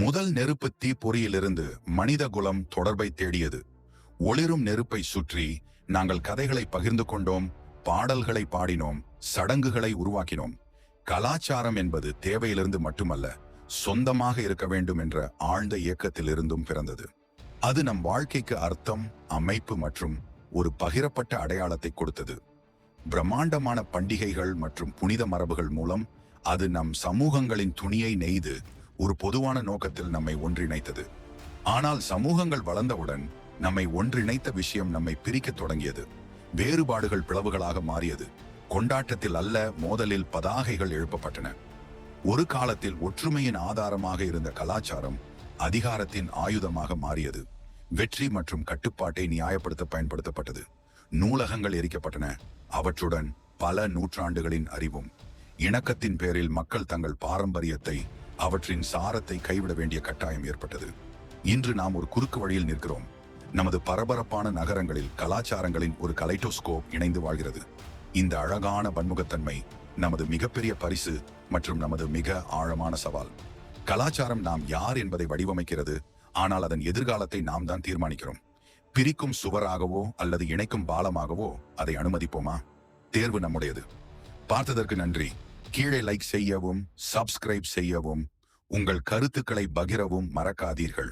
முதல் நெருப்பு தீப்பொறியிலிருந்து மனித குலம் தொடர்பை தேடியது. ஒளிரும் நெருப்பை சுற்றி நாங்கள் கதைகளை பகிர்ந்து கொண்டோம் பாடல்களை பாடினோம் சடங்குகளை உருவாக்கினோம். கலாச்சாரம் என்பது தேவையிலிருந்து மட்டுமல்ல சொந்தமாக இருக்க வேண்டும் என்ற ஆழ்ந்த இயக்கத்திலிருந்தும் பிறந்தது. அது நம் வாழ்க்கைக்கு அர்த்தம் அமைப்பு மற்றும் ஒரு பகிரப்பட்ட அடையாளத்தை கொடுத்தது. பிரம்மாண்டமான பண்டிகைகள் மற்றும் புனித மரபுகள் மூலம் அது நம் சமூகங்களின் துணியை நெய்து ஒரு பொதுவான நோக்கத்தில் நம்மை ஒன்றிணைத்தது. ஆனால் சமூகங்கள் வளர்ந்தவுடன் நம்மை ஒன்றிணைத்த விஷயம் நம்மை பிரிக்கத் தொடங்கியது. வேறுபாடுகள் பிளவுகளாக மாறியது. கொண்டாட்டத்தில் அல்ல மோதலில் பதாகைகள் எழுப்பப்பட்டன. ஒரு காலத்தில் ஒற்றுமையின் ஆதாரமாக இருந்த கலாச்சாரம் அதிகாரத்தின் ஆயுதமாக மாறியது. வெற்றி மற்றும் கட்டுப்பாட்டை நியாயப்படுத்த பயன்படுத்தப்பட்டது. நூலகங்கள் எரிக்கப்பட்டன. அவற்றுடன் பல நூற்றாண்டுகளின் அறிவும் இணக்கத்தின் பேரில் மக்கள் தங்கள் பாரம்பரியத்தை அவற்றின் சாரத்தை கைவிட வேண்டிய கட்டாயம் ஏற்பட்டது. இன்று நாம் ஒரு குறுக்கு வழியில் நிற்கிறோம். நமது பரபரப்பான நகரங்களில் கலாச்சாரங்களின் ஒரு கலைட்டோஸ்கோப் இணைந்து வாழ்கிறது. இந்த அழகான பன்முகத்தன்மை நமது மிகப்பெரிய பரிசு மற்றும் நமது மிக ஆழமான சவால். கலாச்சாரம் நாம் யார் என்பதை வடிவமைக்கிறது ஆனால் அதன் எதிர்காலத்தை நாம் தான் தீர்மானிக்கிறோம். பிரிக்கும் சுவராகவோ அல்லது இணைக்கும் பாலமாகவோ அதை அனுமதிப்போமா? தேர்வு நம்முடையது. பார்த்ததற்கு நன்றி. கீழே லைக் செய்யவும் சப்ஸ்கிரைப் செய்யவும் உங்கள் கருத்துக்களை பகிரவும் மறக்காதீர்கள்.